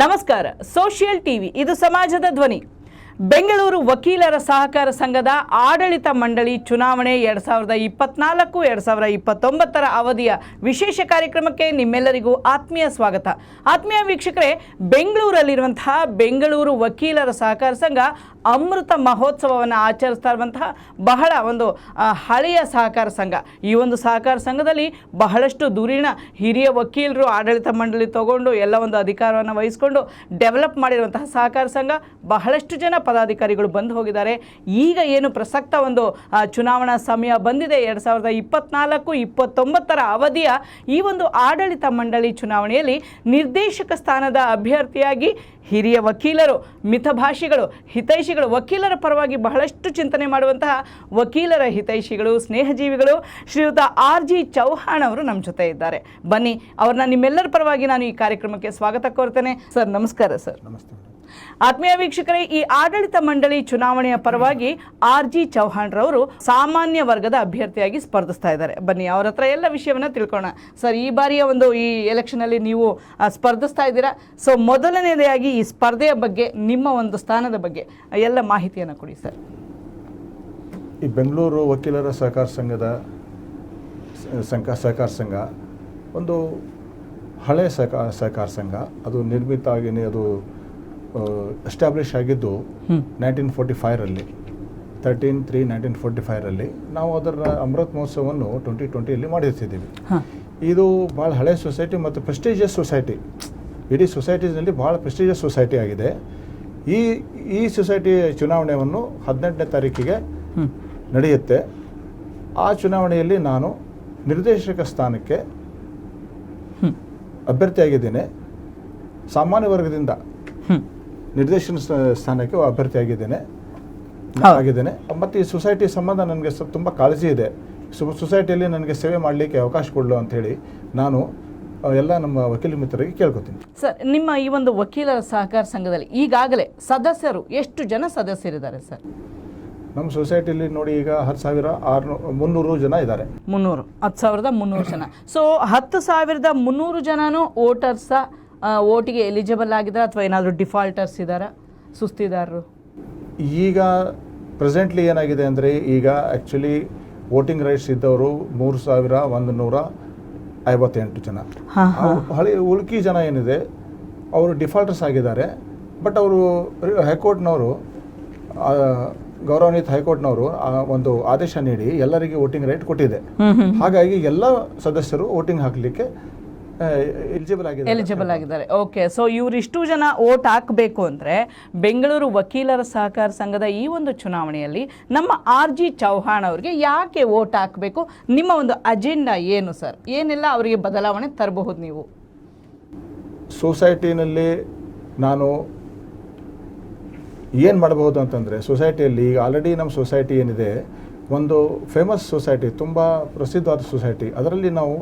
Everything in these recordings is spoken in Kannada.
ನಮಸ್ಕಾರ, ಸೋಷಿಯಲ್ ಟಿವಿ, ಇದು ಸಮಾಜದ ಧ್ವನಿ. ಬೆಂಗಳೂರು ವಕೀಲರ ಸಹಕಾರ ಸಂಘದ ಆಡಳಿತ ಮಂಡಳಿ ಚುನಾವಣೆ ಎರಡು ಸಾವಿರದ ಇಪ್ಪತ್ನಾಲ್ಕು, ಎರಡು ಸಾವಿರದ ಇಪ್ಪತ್ತೊಂಬತ್ತರ ಅವಧಿಯ ವಿಶೇಷ ಕಾರ್ಯಕ್ರಮಕ್ಕೆ ನಿಮ್ಮೆಲ್ಲರಿಗೂ ಆತ್ಮೀಯ ಸ್ವಾಗತ. ಆತ್ಮೀಯ ವೀಕ್ಷಕರೇ, ಬೆಂಗಳೂರಲ್ಲಿರುವಂತಹ ಬೆಂಗಳೂರು ವಕೀಲರ ಸಹಕಾರ ಸಂಘ ಅಮೃತ ಮಹೋತ್ಸವವನ್ನು ಆಚರಿಸ್ತಾ ಇರುವಂತಹ ಬಹಳ ಒಂದು ಹಳೆಯ ಸಹಕಾರ ಸಂಘ. ಈ ಒಂದು ಸಹಕಾರ ಸಂಘದಲ್ಲಿ ಬಹಳಷ್ಟು ದೂರಿನ ಹಿರಿಯ ವಕೀಲರು, ಆಡಳಿತ ಮಂಡಳಿ ತಗೊಂಡು, ಎಲ್ಲ ಒಂದು ಅಧಿಕಾರವನ್ನು ವಹಿಸಿಕೊಂಡು ಡೆವಲಪ್ ಮಾಡಿರುವಂತಹ ಸಹಕಾರ ಸಂಘ. ಬಹಳಷ್ಟು ಜನ ಪದಾಧಿಕಾರಿಗಳು ಬಂದು ಹೋಗಿದ್ದಾರೆ. ಈಗ ಏನು ಪ್ರಸಕ್ತ ಒಂದು ಚುನಾವಣಾ ಸಮಯ ಬಂದಿದೆ. ಎರಡು ಸಾವಿರದ ಇಪ್ಪತ್ನಾಲ್ಕು, ಇಪ್ಪತ್ತೊಂಬತ್ತರ ಅವಧಿಯ ಈ ಒಂದು ಆಡಳಿತ ಮಂಡಳಿ ಚುನಾವಣೆಯಲ್ಲಿ ನಿರ್ದೇಶಕ ಸ್ಥಾನದ ಅಭ್ಯರ್ಥಿಯಾಗಿ ಹಿರಿಯ ವಕೀಲರು, ಮಿತಭಾಷಿಗಳು ಹಿತೈಷಿಗಳು, ವಕೀಲರ ಪರವಾಗಿ ಬಹಳಷ್ಟು ಚಿಂತನೆ ಮಾಡುವಂತಹ ವಕೀಲರ ಹಿತೈಷಿಗಳು, ಸ್ನೇಹಜೀವಿಗಳು, ಶ್ರೀಯುತ ಆರ್ ಜಿ ಚೌಹಾಣ್ ಅವರು ನಮ್ಮ ಜೊತೆ ಇದ್ದಾರೆ. ಬನ್ನಿ, ಅವ್ರನ್ನ ನಿಮ್ಮೆಲ್ಲರ ಪರವಾಗಿ ನಾನು ಈ ಕಾರ್ಯಕ್ರಮಕ್ಕೆ ಸ್ವಾಗತ ಕೋರ್ತೇನೆ. ಸರ್, ನಮಸ್ಕಾರ ಸರ್. ನಮಸ್ತೆ ಆತ್ಮೀಯ ವೀಕ್ಷಕರೇ, ಈ ಆಡಳಿತ ಮಂಡಳಿ ಚುನಾವಣೆಯ ಪರವಾಗಿ ಆರ್ ಜಿ ಚೌಹಾಣ್ ರವರು ಸಾಮಾನ್ಯ ವರ್ಗದ ಅಭ್ಯರ್ಥಿಯಾಗಿ ಸ್ಪರ್ಧಿಸ್ತಾ ಇದ್ದಾರೆ. ಬನ್ನಿ, ಅವರ ಹತ್ರ ಎಲ್ಲ ವಿಷಯವನ್ನ ತಿಳ್ಕೋಣ ಸರ್, ಈ ಬಾರಿಯ ಒಂದು ಈ ಎಲೆಕ್ಷನ್ ಅಲ್ಲಿ ನೀವು ಸ್ಪರ್ಧಿಸ್ತಾ ಇದ್ದೀರಾ? ಸೊ ಮೊದಲನೇದಾಗಿ ಈ ಸ್ಪರ್ಧೆಯ ಬಗ್ಗೆ, ನಿಮ್ಮ ಒಂದು ಸ್ಥಾನದ ಬಗ್ಗೆ, ಎಲ್ಲ ಮಾಹಿತಿಯನ್ನು ಕೊಡಿ ಸರ್. ಈ ಬೆಂಗಳೂರು ವಕೀಲರ ಸಹಕಾರ ಸಂಘದ, ಸಂಘ, ಸಹಕಾರ ಸಂಘ, ಒಂದು ಹಳೆ ಸಹಕಾರ ಸಹಕಾರ ಸಂಘ, ಅದು ನಿರ್ಮಿತ ಆಗಿನೇ ಅದು ಎಸ್ಟಾಬ್ಲಿಷ್ ಆಗಿದ್ದು ನೈನ್ಟೀನ್ ಫೋರ್ಟಿ ಫೈರಲ್ಲಿ ತರ್ಟೀನ್ ತ್ರೀ ನೈನ್ಟೀನ್ ಫೋರ್ಟಿ ಫೈರಲ್ಲಿ ನಾವು ಅದರ ಅಮೃತ್ ಮಹೋತ್ಸವವನ್ನು ಟ್ವೆಂಟಿ ಟ್ವೆಂಟಿಯಲ್ಲಿ ಮಾಡಿರ್ತಿದ್ದೀವಿ. ಇದು ಭಾಳ ಹಳೆ ಸೊಸೈಟಿ ಮತ್ತು ಪ್ರೆಸ್ಟೀಜಿಯಸ್ ಸೊಸೈಟಿ ಇಡೀ ಸೊಸೈಟೀಸ್ನಲ್ಲಿ ಭಾಳ ಪ್ರೆಸ್ಟೀಜಿಯಸ್ ಸೊಸೈಟಿ ಆಗಿದೆ. ಈ ಈ ಸೊಸೈಟಿ ಚುನಾವಣೆಯನ್ನು ಹದಿನೆಂಟನೇ ತಾರೀಕಿಗೆ ನಡೆಯುತ್ತೆ. ಆ ಚುನಾವಣೆಯಲ್ಲಿ ನಾನು ನಿರ್ದೇಶಕ ಸ್ಥಾನಕ್ಕೆ ಅಭ್ಯರ್ಥಿಯಾಗಿದ್ದೇನೆ. ಸಾಮಾನ್ಯ ವರ್ಗದಿಂದ. ನಿರ್ದೇಶನ ಸ್ಥಾನಕ್ಕೆ ಅಭ್ಯರ್ಥಿಯಾಗಿದ್ದೇನೆ ಆಗಿದ್ದೇನೆ. ಆಗಿದ್ದೇನೆ. ಮತ್ತು ಈ ಸೊಸೈಟಿ ಸಂಬಂಧ ನನಗೆ ಸ್ವಲ್ಪ ತುಂಬ ಕಾಳಜಿ ಇದೆ. ಸೊ ಸೊಸೈಟಿಯಲ್ಲಿ ನನಗೆ ಸೇವೆ ಮಾಡಲಿಕ್ಕೆ ಅವಕಾಶ ಕೊಡಲು ಅಂಥೇಳಿ ನಾನು ಎಲ್ಲ ನಮ್ಮ ವಕೀಲ ಮಿತ್ರರಿಗೆ ಕೇಳ್ಕೊತೀನಿ. ಸರ್ ನಿಮ್ಮ ಈ ಒಂದು ವಕೀಲರ ಸಹಕಾರ ಸಂಘದಲ್ಲಿ ಈಗಾಗಲೇ ಸದಸ್ಯರು ಎಷ್ಟು ಜನ ಸದಸ್ಯರಿದ್ದಾರೆ ಸರ್? ನಮ್ಮ ಸೊಸೈಟಿಯಲ್ಲಿ ನೋಡಿ ಈಗ ಹತ್ತು ಸಾವಿರ ಆರುನೂರು ಮುನ್ನೂರು ಜನ ಇದ್ದಾರೆ. ಮುನ್ನೂರು ಹತ್ತು ಸಾವಿರದ ಮುನ್ನೂರು ಜನ. ಸೊ ಹತ್ತು ಸಾವಿರದ ಮುನ್ನೂರು ಜನನೂ ವೋಟರ್ಸ ಓಟಿಗೆ ಎಲಿಜಿಬಲ್ ಆಗಿದ್ದಾರೆ ಅಥವಾ ಏನಾದರೂ ಡಿಫಾಲ್ಟರ್ಸ್ ಇದ್ದಾರಾ? ಸುಸ್ತಿದಾರರು? ಈಗ ಪ್ರೆಸೆಂಟ್ಲಿ ಏನಾಗಿದೆ ಅಂದರೆ ಈಗ ಆ್ಯಕ್ಚುಲಿ ವೋಟಿಂಗ್ ರೈಟ್ಸ್ ಇದ್ದವರು ಮೂರು ಸಾವಿರ ಒಂದು ನೂರ ಐವತ್ತೆಂಟು ಜನ. ಹಳೆ ಉಳುಕಿ ಜನ ಏನಿದೆ ಅವರು ಡಿಫಾಲ್ಟರ್ಸ್ ಆಗಿದ್ದಾರೆ. ಬಟ್ ಅವರು ಹೈಕೋರ್ಟ್ನವರು ಗೌರವಾನ್ವಿತ ಹೈಕೋರ್ಟ್ನವರು ಒಂದು ಆದೇಶ ನೀಡಿ ಎಲ್ಲರಿಗೆ ವೋಟಿಂಗ್ ರೈಟ್ ಕೊಟ್ಟಿದೆ. ಹಾಗಾಗಿ ಎಲ್ಲ ಸದಸ್ಯರು ವೋಟಿಂಗ್ ಹಾಕಲಿಕ್ಕೆ ಎಲಿಜಿಬಲ್ ಆಗಿದೆ ಎಲಿಜಿಬಲ್ ಆಗಿದ್ದಾರೆ. ಓಕೆ ಸೊ ಇವರಿಷ್ಟು ಜನ ಓಟ್ ಹಾಕಬೇಕು ಅಂದರೆ ಬೆಂಗಳೂರು ವಕೀಲರ ಸಹಕಾರ ಸಂಘದ ಈ ಒಂದು ಚುನಾವಣೆಯಲ್ಲಿ ನಮ್ಮ ಆರ್ ಜಿ ಚೌಹಾಣ್ ಅವರಿಗೆ ಯಾಕೆ ಓಟ್ ಹಾಕಬೇಕು? ನಿಮ್ಮ ಒಂದು ಅಜೆಂಡಾ ಏನು ಸರ್? ಏನೆಲ್ಲ ಅವರಿಗೆ ಬದಲಾವಣೆ ತರಬಹುದು ನೀವು? ಸೊಸೈಟಿನಲ್ಲಿ ನಾನು ಏನು ಮಾಡಬಹುದು ಅಂತಂದರೆ ಸೊಸೈಟಿಯಲ್ಲಿ ಈಗ ಆಲ್ರೆಡಿ ನಮ್ಮ ಸೊಸೈಟಿ ಏನಿದೆ ಒಂದು ಫೇಮಸ್ ಸೊಸೈಟಿ ತುಂಬ ಪ್ರಸಿದ್ಧವಾದ ಸೊಸೈಟಿ ಅದರಲ್ಲಿ ನಾವು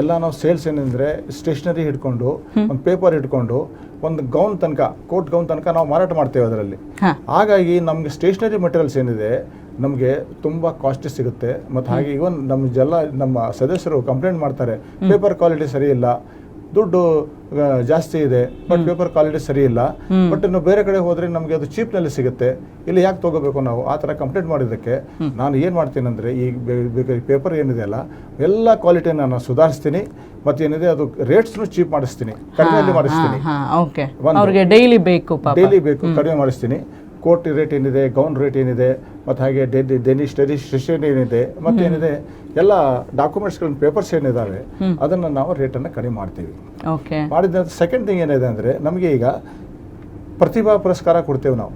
ಎಲ್ಲ ನಾವು ಸೇಲ್ಸ್ ಏನಂದರೆ ಸ್ಟೇಷನರಿ ಹಿಡ್ಕೊಂಡು ಒಂದು ಪೇಪರ್ ಹಿಡ್ಕೊಂಡು ಒಂದು ಗೌನ್ ತನಕ ಕೋಟ್ ಗೌನ್ ತನಕ ನಾವು ಮಾರಾಟ ಮಾಡ್ತೇವೆ ಅದರಲ್ಲಿ. ಹಾಗಾಗಿ ನಮಗೆ ಸ್ಟೇಷನರಿ ಮೆಟೀರಿಯಲ್ಸ್ ಏನಿದೆ ನಮಗೆ ತುಂಬ ಕಾಸ್ಟ್ಲಿ ಸಿಗುತ್ತೆ. ಮತ್ತು ಹಾಗೆ ಈವನ್ ನಮ್ಮ ಜಲ್ಲ ನಮ್ಮ ಸದಸ್ಯರು ಕಂಪ್ಲೇಂಟ್ ಮಾಡ್ತಾರೆ ಪೇಪರ್ ಕ್ವಾಲಿಟಿ ಸರಿ ಇಲ್ಲ ದುಡ್ಡು ಜಾಸ್ತಿ ಇದೆ ಬಟ್ ಪೇಪರ್ ಕ್ವಾಲಿಟಿ ಸರಿ ಇಲ್ಲ. ಬಟ್ ಇನ್ನು ಬೇರೆ ಕಡೆ ಹೋದ್ರೆ ನಮಗೆ ಅದು ಚೀಪ್ನಲ್ಲಿ ಸಿಗುತ್ತೆ. ಇಲ್ಲಿ ಯಾಕೆ ತಗೋಬೇಕು ನಾವು? ಆ ತರ ಕಂಪ್ಲೇಂಟ್ ಮಾಡಿದಕ್ಕೆ ನಾನು ಏನು ಮಾಡ್ತೀನಿ ಅಂದ್ರೆ ಈ ಪೇಪರ್ ಏನಿದೆ ಅಲ್ಲ ಎಲ್ಲ ಕ್ವಾಲಿಟಿಯನ್ನು ನಾನು ಸುಧಾರಿಸ್ತೀನಿ ಮತ್ತೆ ಏನಿದೆ ಅದು ರೇಟ್ಸ್ನು ಚೀಪ್ ಮಾಡಿಸ್ತೀನಿ ಕಡಿಮೆ ಮಾಡಿಸ್ತೀನಿ. ಡೈಲಿ ಬೇಕು ಕಡಿಮೆ ಮಾಡಿಸ್ತೀನಿ. ಕೋಟ್ ರೇಟ್ ಏನಿದೆ ಗೌನ್ ರೇಟ್ ಏನಿದೆ ಮತ್ತು ಹಾಗೆ ಡೆಲ್ಲಿ ಸ್ಟಡಿ ಸ್ಟೇಷನ್ ಏನಿದೆ ಮತ್ತೇನಿದೆ ಎಲ್ಲ ಡಾಕ್ಯುಮೆಂಟ್ಸ್ಗಳನ್ನ ಪೇಪರ್ಸ್ ಏನಿದಾವೆ ಅದನ್ನು ನಾವು ರೇಟನ್ನು ಕಡಿಮೆ ಮಾಡ್ತೀವಿ. ಓಕೆ. ಮಾಡಿದ ಸೆಕೆಂಡ್ ಥಿಂಗ್ ಏನಿದೆ ಅಂದರೆ ನಮಗೆ ಈಗ ಪ್ರತಿಭಾ ಪುರಸ್ಕಾರ ಕೊಡ್ತೇವೆ ನಾವು.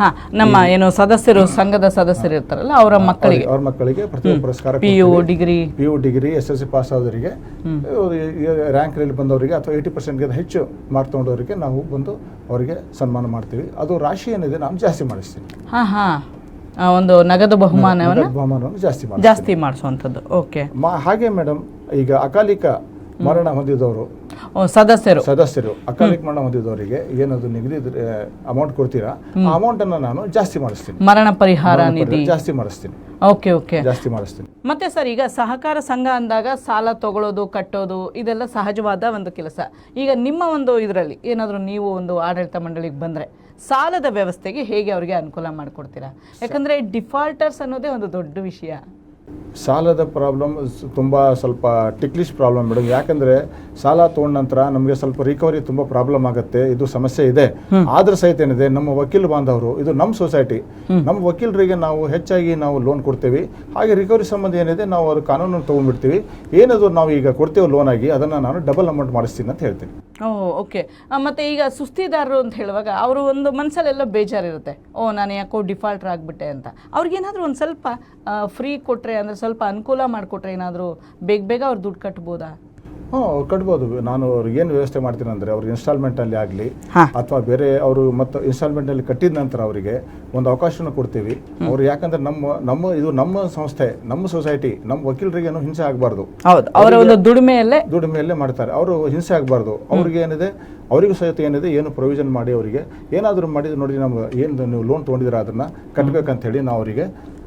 ಹಾಂ ನಮ್ಮ ಏನು ಸದಸ್ಯರು ಸಂಘದ ಸದಸ್ಯರು ಇರ್ತಾರಲ್ಲ ಅವರ ಮಕ್ಕಳಿಗೆ. ಅವ್ರ ಮಕ್ಕಳಿಗೆ ಪ್ರತಿಭಾ ಪುರಸ್ಕಾರ P U degree P U degree S L C pass ಆದವರಿಗೆ rank ರೇಲ್ ಬಂದವರಿಗೆ ಅಥವಾ ಏಯ್ಟಿ ಪರ್ಸೆಂಟ್ಗಿಂತ ಹೆಚ್ಚು ಮಾರ್ಕ್ ತಗೊಂಡವರಿಗೆ ನಾವು ಬಂದು ಅವರಿಗೆ ಸನ್ಮಾನ ಮಾಡ್ತೀವಿ. ಅದು ರಾಶಿ ಏನಿದೆ ನಾವು ಜಾಸ್ತಿ ಮಾಡಿಸ್ತೀವಿ ಹಾಂ ಹಾಂ. ಒಂದು ನಗದು ಬಹುಮಾನವನ್ನು ಬಹುಮಾನವನ್ನು ಜಾಸ್ತಿ ಜಾಸ್ತಿ ಮಾಡಿಸುವಂಥದ್ದು. ಓಕೆ ಮಾ ಹಾಗೆ ಮೇಡಮ್ ಈಗ ಅಕಾಲಿಕ ಮರಣ ಹೊಂದಿದವರು. ಸದಸ್ಯರು. ಸದಸ್ಯರು ಅಕಾಲಿಕ ಮರಣ ಹೊಂದಿದವರಿಗೆ ಏನದು ನಿಗದಿ ಅಮೌಂಟ್ ಕೊಡ್ತೀರಾ? ಆ ಅಮೌಂಟ್ ಅನ್ನ ನಾನು ಜಾಸ್ತಿ ಮಾಡಿಸ್ತೀನಿ. ಮರಣ ಪರಿಹಾರ ನಿಧಿ. ಜಾಸ್ತಿ ಮಾಡಿಸ್ತೀನಿ. Okay okay. ಜಾಸ್ತಿ ಮಾಡಿಸ್ತೀನಿ. ಮತ್ತೆ ಸರ್ ಈಗ ಸಹಕಾರ ಸಂಘ ಅಂದಾಗ ಸಾಲ ತಗೊಳ್ಳೋದು ಕಟ್ಟೋದು ಇದೆಲ್ಲ ಸಹಜವಾದ ಒಂದು ಕೆಲಸ. ಈಗ ನಿಮ್ಮ ಒಂದು ಇದರಲ್ಲಿ ಏನಾದರೂ ನೀವು ಒಂದು ಆಡಳಿತ ಮಂಡಳಿಗೆ ಬಂದರೆ ಸಾಲದ ವ್ಯವಸ್ಥೆಗೆ ಹೇಗೆ ಅವರಿಗೆ ಅನುಕೂಲ ಮಾಡಿಕೊಡ್ತೀರಾ? ಯಾಕಂದರೆ ಡಿಫಾಲ್ಟರ್ಸ್ ಅನ್ನೋದೇ ಒಂದು ದೊಡ್ಡ ವಿಷಯ. ಸಾಲದ ಪ್ರಾಬ್ಲಮ್ ತುಂಬ ಸ್ವಲ್ಪ ಟಿಕ್ಲಿಶ್ ಪ್ರಾಬ್ಲಮ್ ಮೇಡಮ್. ಯಾಕಂದ್ರೆ ಸಾಲ ತಗೊಂಡ ನಂತರ ನಮಗೆ ಸ್ವಲ್ಪ ರಿಕವರಿ ತುಂಬ ಪ್ರಾಬ್ಲಮ್ ಆಗುತ್ತೆ ಇದು ಸಮಸ್ಯೆ ಇದೆ. ಆದ್ರೆ ಸಹಿತ ಏನಿದೆ ನಮ್ಮ ವಕೀಲ ಬಾಂಧವರು ಇದು ನಮ್ಮ ಸೊಸೈಟಿ ನಮ್ಮ ವಕೀಲರಿಗೆ ನಾವು ಹೆಚ್ಚಾಗಿ ನಾವು ಲೋನ್ ಕೊಡ್ತೇವೆ. ಹಾಗೆ ರಿಕವರಿ ಸಂಬಂಧ ಏನಿದೆ ನಾವು ಅದು ಕಾನೂನು ತೊಗೊಂಡ್ಬಿಡ್ತೀವಿ. ಏನದು ನಾವು ಈಗ ಕೊಡ್ತೇವೆ ಲೋನ್ ಆಗಿ ಅದನ್ನು ನಾನು ಡಬಲ್ ಅಮೌಂಟ್ ಮಾಡಿಸ್ತೀನಿ ಅಂತ ಹೇಳ್ತೀನಿ. ಓಕೆ. ಮತ್ತೆ ಈಗ ಸುಸ್ತಿದಾರರು ಅಂತ ಹೇಳುವಾಗ ಅವರು ಒಂದು ಮನಸ್ಸಲ್ಲೆಲ್ಲ ಬೇಜಾರಿರುತ್ತೆ. ಓ ನಾನು ಯಾಕೋ ಡಿಫಾಲ್ಟರ್ ಆಗಿಬಿಟ್ಟೆ ಅಂತ. ಅವ್ರಿಗೇನಾದರೂ ಒಂದು ಸ್ವಲ್ಪ ಫ್ರೀ ಕೊಟ್ಟರೆ ಅಂದರೆ ಸ್ವಲ್ಪ ಅನುಕೂಲ ಮಾಡಿಕೊಟ್ರೆ ಏನಾದರೂ ಬೇಗ ಬೇಗ ಅವ್ರು ದುಡ್ಡು ಕಟ್ಬೋದಾ? ಹ್ಞೂ ಕಟ್ಬೋದು. ನಾನು ಅವ್ರಿಗೆ ಏನು ವ್ಯವಸ್ಥೆ ಮಾಡ್ತೀನಿ ಅಂದರೆ ಅವ್ರಿಗೆ ಇನ್ಸ್ಟಾಲ್ಮೆಂಟಲ್ಲಿ ಆಗಲಿ ಅಥವಾ ಬೇರೆ ಅವರು ಮತ್ತು ಇನ್ಸ್ಟಾಲ್ಮೆಂಟಲ್ಲಿ ಕಟ್ಟಿದ ನಂತರ ಅವರಿಗೆ ಒಂದು ಅವಕಾಶನ ಕೊಡ್ತೀವಿ. ಅವ್ರು ಯಾಕಂದ್ರೆ ನಮ್ಮ ನಮ್ಮ ಇದು ನಮ್ಮ ಸಂಸ್ಥೆ ನಮ್ಮ ಸೊಸೈಟಿ ನಮ್ಮ ವಕೀಲರಿಗೆ ಏನು ಹಿಂಸೆ ಆಗಬಾರ್ದು. ಹೌದು ಅವರ ಒಂದು ದುಡಿಮೆಯಲ್ಲೇ ದುಡಿಮೆಯಲ್ಲೇ ಮಾಡ್ತಾರೆ. ಅವರು ಹಿಂಸೆ ಆಗಬಾರ್ದು. ಅವ್ರಿಗೆ ಏನಿದೆ ಅವರಿಗೂ ಸಹಿತ ಏನಿದೆ ಏನು ಪ್ರೊವಿಷನ್ ಮಾಡಿ ಅವರಿಗೆ. ಏನಾದರೂ ಮಾಡಿದ್ರೆ ನೋಡಿ ನಮ್ಮ ಏನು ನೀವು ಲೋನ್ ತೊಗೊಂಡಿದ್ದೀರಾ ಅದನ್ನು ಕಟ್ಟಬೇಕಂತ ಹೇಳಿ ನಾವು ಅವರಿಗೆ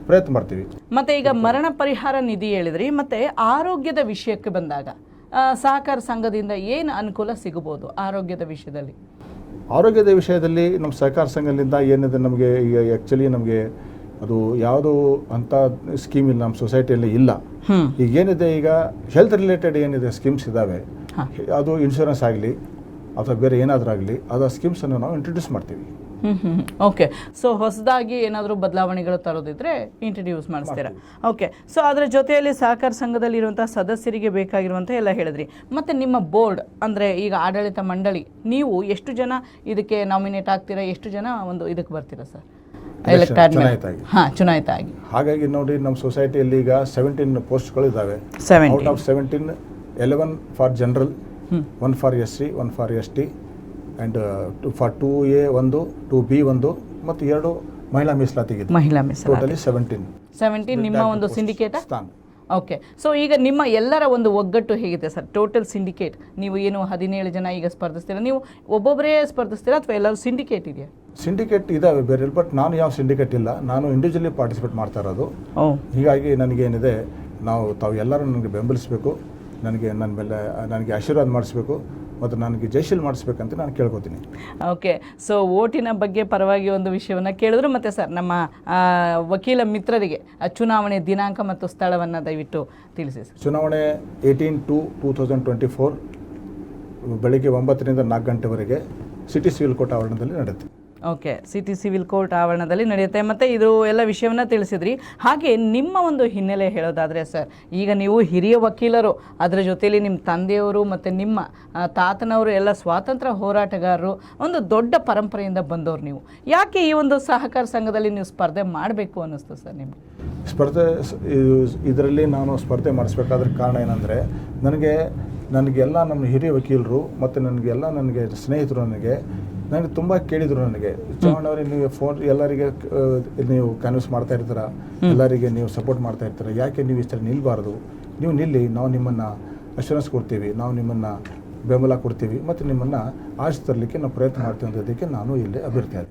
ಪ್ರಯತ್ನ ಮಾಡ್ತೀವಿ. ಮತ್ತೆ ಈಗ ಮರಣ ಪರಿಹಾರ ನಿಧಿ ಹೇಳಿದ್ರಿ ಮತ್ತೆ ಆರೋಗ್ಯದ ವಿಷಯಕ್ಕೆ ಬಂದಾಗ ಸಹಕಾರ ಸಂಘದಿಂದ ಏನು ಅನುಕೂಲ ಸಿಗಬಹುದು ಆರೋಗ್ಯದ ವಿಷಯದಲ್ಲಿ? ಆರೋಗ್ಯದ ವಿಷಯದಲ್ಲಿ ನಮ್ಮ ಸಹಕಾರ ಸಂಘದಿಂದ ಏನಿದೆ ನಮಗೆ ಈಗ ಆ್ಯಕ್ಚುಲಿ ನಮಗೆ ಅದು ಯಾವುದೋ ಅಂಥ ಸ್ಕೀಮ್ ಇಲ್ಲ ನಮ್ಮ ಸೊಸೈಟಿಯಲ್ಲಿ ಇಲ್ಲ. ಈಗ ಏನಿದೆ ಈಗ ಹೆಲ್ತ್ ರಿಲೇಟೆಡ್ ಏನಿದೆ ಸ್ಕೀಮ್ಸ್ ಇದ್ದಾವೆ ಅದು ಇನ್ಶೂರೆನ್ಸ್ ಆಗಲಿ ಅಥವಾ ಬೇರೆ ಏನಾದರೂ ಆಗಲಿ ಅದು ಆ ಸ್ಕೀಮ್ಸನ್ನು ನಾವು ಇಂಟ್ರೊಡ್ಯೂಸ್ ಮಾಡ್ತೀವಿ. ಹ್ಮ್ ಹ್ಮ್. ಓಕೆ ಸೊ ಹೊಸದಾಗಿ ಏನಾದರೂ ಬದಲಾವಣೆಗಳು ತರೋದಿದ್ರೆ ಇಂಟ್ರಡ್ಯೂಸ್ ಮಾಡಿಸ್ತೀರಾ? ಓಕೆ ಸೊ ಅದರ ಜೊತೆಯಲ್ಲಿ ಸಹಕಾರ ಸಂಘದಲ್ಲಿ ಇರುವಂತಹ ಸದಸ್ಯರಿಗೆ ಬೇಕಾಗಿರುವಂಥ ಎಲ್ಲ ಹೇಳಿದ್ರಿ. ಮತ್ತೆ ನಿಮ್ಮ ಬೋರ್ಡ್ ಅಂದರೆ ಈಗ ಆಡಳಿತ ಮಂಡಳಿ ನೀವು ಎಷ್ಟು ಜನ ಇದಕ್ಕೆ ನಾಮಿನೇಟ್ ಆಗ್ತೀರಾ? ಎಷ್ಟು ಜನ ಒಂದು ಇದಕ್ಕೆ ಬರ್ತೀರಾ ಸರ್. ಹಾಂ ಚುನಾಯಿತ ಆಗಿ ಹಾಗಾಗಿ ನೋಡಿ ನಮ್ಮ ಸೊಸೈಟಿಯಲ್ಲಿ ಈಗ ಸೆವೆಂಟೀನ್ ಪೋಸ್ಟ್ಗಳು ಇದ್ದಾವೆ out of seventeen eleven for general one for S C one for S T and for two A ಒಂದು ಟು ಬಿ ಒಂದು ಮತ್ತು ಎರಡು ಮಹಿಳಾ ಮೀಸಲಾತಿಗೆ ಮಹಿಳಾ ಮೀಸಲಾತಿ. ಟೋಟಲಿ ಸೆವೆಂಟೀನ್ ಸೆವೆಂಟೀನ್ ನಿಮ್ಮ ಒಂದು ಸಿಂಡಿಕೇಟ್ ಸ್ಥಾನ ಓಕೆ ಸೊ ಈಗ ನಿಮ್ಮ ಎಲ್ಲರ ಒಂದು ಒಗ್ಗಟ್ಟು ಹೇಗಿದೆ ಸರ್? ಟೋಟಲ್ ಸಿಂಡಿಕೇಟ್ ನೀವು ಏನು ಹದಿನೇಳು ಜನ ಈಗ ಸ್ಪರ್ಧಿಸ್ತೀರಾ? ನೀವು ಒಬ್ಬೊಬ್ಬರೇ ಸ್ಪರ್ಧಿಸ್ತೀರಾ ಅಥವಾ ಎಲ್ಲರೂ ಸಿಂಡಿಕೇಟ್ ಇದೆಯಾ? ಸಿಂಡಿಕೇಟ್ ಇದಾವೆ ಬೇರೆ ಬಟ್ ನಾನು ಯಾವ ಸಿಂಡಿಕೇಟ್ ಇಲ್ಲ. ನಾನು ಇಂಡಿವಿಜುವಲಿ ಪಾರ್ಟಿಸಿಪೇಟ್ ಮಾಡ್ತಾ ಇರೋದು. ಹೀಗಾಗಿ ನನಗೇನಿದೆ ನಾವು ತಾವು ಎಲ್ಲರೂ ನನಗೆ ಬೆಂಬಲಿಸಬೇಕು. ನನಗೆ ನನ್ನ ಮೇಲೆ ನನಗೆ ಆಶೀರ್ವಾದ ಮಾಡಿಸ್ಬೇಕು. ಮತ್ತು ನನಗೆ ಜಯಶೀಲ್ ಮಾಡಿಸ್ಬೇಕಂತ ನಾನು ಕೇಳ್ಕೊತೀನಿ. ಓಕೆ ಸೊ ಓಟಿನ ಬಗ್ಗೆ ಪರವಾಗಿ ಒಂದು ವಿಷಯವನ್ನು ಕೇಳಿದ್ರು ಮತ್ತು ಸರ್ ನಮ್ಮ ವಕೀಲ ಮಿತ್ರರಿಗೆ ಚುನಾವಣೆ ದಿನಾಂಕ ಮತ್ತು ಸ್ಥಳವನ್ನು ದಯವಿಟ್ಟು ತಿಳಿಸಿ ಸರ್. ಚುನಾವಣೆ eighteen two two thousand twenty four ಬೆಳಿಗ್ಗೆ ಒಂಬತ್ತರಿಂದ ನಾಲ್ಕು ಗಂಟೆವರೆಗೆ ಸಿಟಿ ಸಿವಿಲ್ ಕೋರ್ಟ್ ಆವರಣದಲ್ಲಿ ನಡೆಯುತ್ತೆ. ಓಕೆ, ಸಿಟಿ ಸಿವಿಲ್ ಕೋರ್ಟ್ ಆವರಣದಲ್ಲಿ ನಡೆಯುತ್ತೆ. ಮತ್ತು ಇದು ಎಲ್ಲ ವಿಷಯವನ್ನು ತಿಳಿಸಿದ್ರಿ. ಹಾಗೆ ನಿಮ್ಮ ಒಂದು ಹಿನ್ನೆಲೆ ಹೇಳೋದಾದರೆ ಸರ್, ಈಗ ನೀವು ಹಿರಿಯ ವಕೀಲರು, ಅದರ ಜೊತೆಯಲ್ಲಿ ನಿಮ್ಮ ತಂದೆಯವರು ಮತ್ತು ನಿಮ್ಮ ತಾತನವರು ಎಲ್ಲ ಸ್ವಾತಂತ್ರ್ಯ ಹೋರಾಟಗಾರರು, ಒಂದು ದೊಡ್ಡ ಪರಂಪರೆಯಿಂದ ಬಂದವರು ನೀವು. ಯಾಕೆ ಈ ಒಂದು ಸಹಕಾರ ಸಂಘದಲ್ಲಿ ನೀವು ಸ್ಪರ್ಧೆ ಮಾಡಬೇಕು ಅನ್ನಿಸ್ತು ಸರ್ ನಿಮಗೆ? ಸ್ಪರ್ಧೆ ಇದರಲ್ಲಿ ನಾನು ಸ್ಪರ್ಧೆ ಮಾಡಿಸ್ಬೇಕಾದ್ರೆ ಕಾರಣ ಏನಂದರೆ, ನನಗೆ, ನನಗೆಲ್ಲ ನಮ್ಮ ಹಿರಿಯ ವಕೀಲರು ಮತ್ತು ನನಗೆಲ್ಲ ನನಗೆ ಸ್ನೇಹಿತರು ನನಗೆ ನನಗೆ ತುಂಬ ಕೇಳಿದರು ನನಗೆ ಚೌಹಾಣ್ ಅವರೇ ನೀವು ಫೋನ್ ಎಲ್ಲರಿಗೆ ನೀವು ಕನ್ವಿನ್ಸ್ ಮಾಡ್ತಾ ಇರ್ತೀರ? ಎಲ್ಲರಿಗೆ ನೀವು ಸಪೋರ್ಟ್ ಮಾಡ್ತಾ ಇರ್ತೀರ? ಯಾಕೆ ನೀವು ಇಷ್ಟ ನಿಲ್ಬಾರ್ದು? ನೀವು ನಿಲ್ಲಿ ನಾವು ನಿಮ್ಮನ್ನು ಅಶ್ಯೂರೆನ್ಸ್ ಕೊಡ್ತೀವಿ ನಾವು ನಿಮ್ಮನ್ನು ಬೆಂಬಲ ಕೊಡ್ತೀವಿ ಮತ್ತು ನಿಮ್ಮನ್ನು ಆಶ್ ತರಲಿಕ್ಕೆ ನಾವು ಪ್ರಯತ್ನ ಮಾಡ್ತೀವಿ ಅಂತದಕ್ಕೆ ನಾನು ಇಲ್ಲಿ ಅಭಿವೃದ್ಧಿ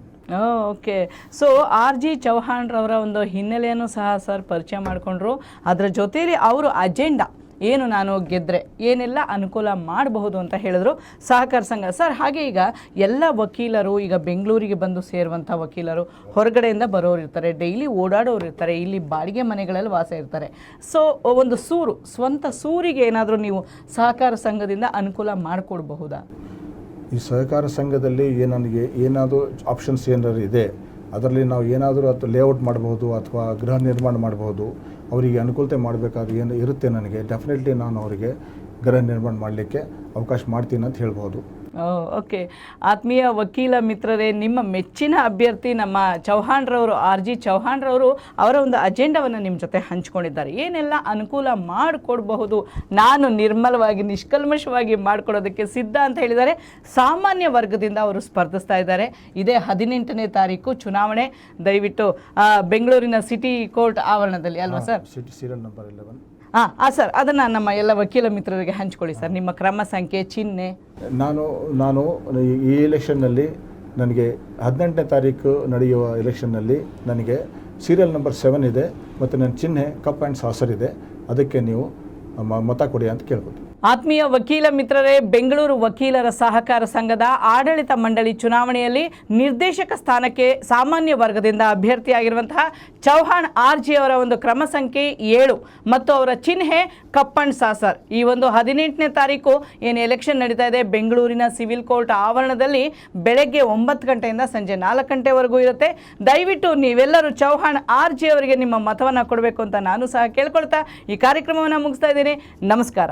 ಓಕೆ. ಸೊ ಆರ್ ಜಿ ಚೌಹಾಣ್ರವರ ಒಂದು ಹಿನ್ನೆಲೆಯನ್ನು ಸಹ ಸರ್ ಪರಿಚಯ ಮಾಡಿಕೊಂಡ್ರು. ಅದರ ಜೊತೆಯಲ್ಲಿ ಅವರು ಅಜೆಂಡಾ ಏನು ನಾನು ಗೆದ್ದರೆ ಏನೆಲ್ಲ ಅನುಕೂಲ ಮಾಡಬಹುದು ಅಂತ ಹೇಳಿದ್ರು ಸಹಕಾರ ಸಂಘ. ಸರ್, ಹಾಗೆ ಈಗ ಎಲ್ಲ ವಕೀಲರು, ಈಗ ಬೆಂಗಳೂರಿಗೆ ಬಂದು ಸೇರುವಂಥ ವಕೀಲರು ಹೊರಗಡೆಯಿಂದ ಬರೋರು ಇರ್ತಾರೆ, ಡೈಲಿ ಓಡಾಡೋರು ಇರ್ತಾರೆ, ಇಲ್ಲಿ ಬಾಡಿಗೆ ಮನೆಗಳಲ್ಲಿ ವಾಸ ಇರ್ತಾರೆ. ಸೊ, ಒಂದು ಸೂರು, ಸ್ವಂತ ಸೂರಿಗೆ ಏನಾದರೂ ನೀವು ಸಹಕಾರ ಸಂಘದಿಂದ ಅನುಕೂಲ ಮಾಡಿಕೊಡ್ಬಹುದಾ? ಈ ಸಹಕಾರ ಸಂಘದಲ್ಲಿ ನನಗೆ ಏನಾದರೂ ಆಪ್ಷನ್ಸ್ ಏನಾದ್ರು ಇದೆ ಅದರಲ್ಲಿ ನಾವು ಏನಾದರೂ ಅಥವಾ ಲೇಔಟ್ ಮಾಡ್ಬೋದು ಅಥವಾ ಗೃಹ ನಿರ್ಮಾಣ ಮಾಡ್ಬೋದು, ಅವರಿಗೆ ಅನುಕೂಲತೆ ಮಾಡಬೇಕಾದ್ರೆ ಏನು ಇರುತ್ತೆ ನನಗೆ ಡೆಫಿನೆಟ್ಲಿ ನಾನು ಅವರಿಗೆ ಗೃಹ ನಿರ್ಮಾಣ ಮಾಡಲಿಕ್ಕೆ ಅವಕಾಶ ಮಾಡ್ತೀನಿ ಅಂತ ಹೇಳ್ಬೋದು. ಓಕೆ ಆತ್ಮೀಯ ವಕೀಲ ಮಿತ್ರರೇ ನಿಮ್ಮ ಮೆಚ್ಚಿನ ಅಭ್ಯರ್ಥಿ ನಮ್ಮ ಚೌಹಾಣ್ರವರು ಆರ್ ಜಿ ಚೌಹಾಣ್ರವರು ಅವರ ಒಂದು ಅಜೆಂಡಾವನ್ನು ನಿಮ್ಮ ಜೊತೆ ಹಂಚ್ಕೊಂಡಿದ್ದಾರೆ. ಏನೆಲ್ಲ ಅನುಕೂಲ ಮಾಡಿಕೊಡಬಹುದು? ನಾನು ನಿರ್ಮಲವಾಗಿ ನಿಷ್ಕಲ್ಮಶವಾಗಿ ಮಾಡಿಕೊಡೋದಕ್ಕೆ ಸಿದ್ಧ ಅಂತ ಹೇಳಿದ್ದಾರೆ ಸಾಮಾನ್ಯ ವರ್ಗದಿಂದ ಅವರು ಸ್ಪರ್ಧಿಸ್ತಾ ಇದ್ದಾರೆ. ಇದೇ ಹದಿನೆಂಟನೇ ತಾರೀಕು ಚುನಾವಣೆ. ದಯವಿಟ್ಟು ಬೆಂಗಳೂರಿನ ಸಿಟಿ ಕೋರ್ಟ್ ಆವರಣದಲ್ಲಿ ಅಲ್ವಾ ಸರ್? ಸಿಟಿ ಸೀರಿಯಲ್ ನಂಬರ್ ಹಾಂ ಸರ್, ಅದನ್ನು ನಮ್ಮ ಎಲ್ಲ ವಕೀಲ ಮಿತ್ರರಿಗೆ ಹಂಚ್ಕೊಳ್ಳಿ ಸರ್. ನಿಮ್ಮ ಕ್ರಮ ಸಂಖ್ಯೆ, ಚಿಹ್ನೆ. ನಾನು ನಾನು ಈ- ಎಲೆಕ್ಷನ್ನಲ್ಲಿ ನನಗೆ ಹದಿನೆಂಟನೇ ತಾರೀಕು ನಡೆಯುವ ಎಲೆಕ್ಷನ್ನಲ್ಲಿ ನನಗೆ ಸೀರಿಯಲ್ ನಂಬರ್ ಸೆವೆನ್ ಇದೆ, ಮತ್ತು ನನ್ನ ಚಿಹ್ನೆ ಕಪ್ ಆ್ಯಂಡ್ ಸಾಸರ್ ಇದೆ. ಅದಕ್ಕೆ ನೀವು ಮತ ಕೊಡಿ ಅಂತ ಕೇಳ್ಬೋದು ಆತ್ಮೀಯ ವಕೀಲ ಮಿತ್ರರೇ, ಬೆಂಗಳೂರು ವಕೀಲರ ಸಹಕಾರ ಸಂಘದ ಆಡಳಿತ ಮಂಡಳಿ ಚುನಾವಣೆಯಲ್ಲಿ ನಿರ್ದೇಶಕ ಸ್ಥಾನಕ್ಕೆ ಸಾಮಾನ್ಯ ವರ್ಗದಿಂದ ಅಭ್ಯರ್ಥಿಯಾಗಿರುವಂತಹ ಚೌಹಾಣ್ ಆರ್ ಜಿ ಅವರ ಒಂದು ಕ್ರಮ ಸಂಖ್ಯೆ ಏಳು ಮತ್ತು ಅವರ ಚಿಹ್ನೆ ಕಪ್ಪಣ್ ಸಾಸರ್. ಈ ಒಂದು ಹದಿನೆಂಟನೇ ತಾರೀಕು ಏನು ಎಲೆಕ್ಷನ್ ನಡೀತಾ ಇದೆ, ಬೆಂಗಳೂರಿನ ಸಿವಿಲ್ ಕೋರ್ಟ್ ಆವರಣದಲ್ಲಿ ಬೆಳಗ್ಗೆ ಒಂಬತ್ತು ಗಂಟೆಯಿಂದ ಸಂಜೆ ನಾಲ್ಕು ಗಂಟೆವರೆಗೂ ಇರುತ್ತೆ. ದಯವಿಟ್ಟು ನೀವೆಲ್ಲರೂ ಚೌಹಾಣ್ ಆರ್ ಜಿ ಅವರಿಗೆ ನಿಮ್ಮ ಮತವನ್ನು ಕೊಡಬೇಕು ಅಂತ ನಾನು ಸಹ ಕೇಳ್ಕೊಳ್ತಾ ಈ ಕಾರ್ಯಕ್ರಮವನ್ನು ಮುಗಿಸ್ತಾ ಇದ್ದೀನಿ. ನಮಸ್ಕಾರ.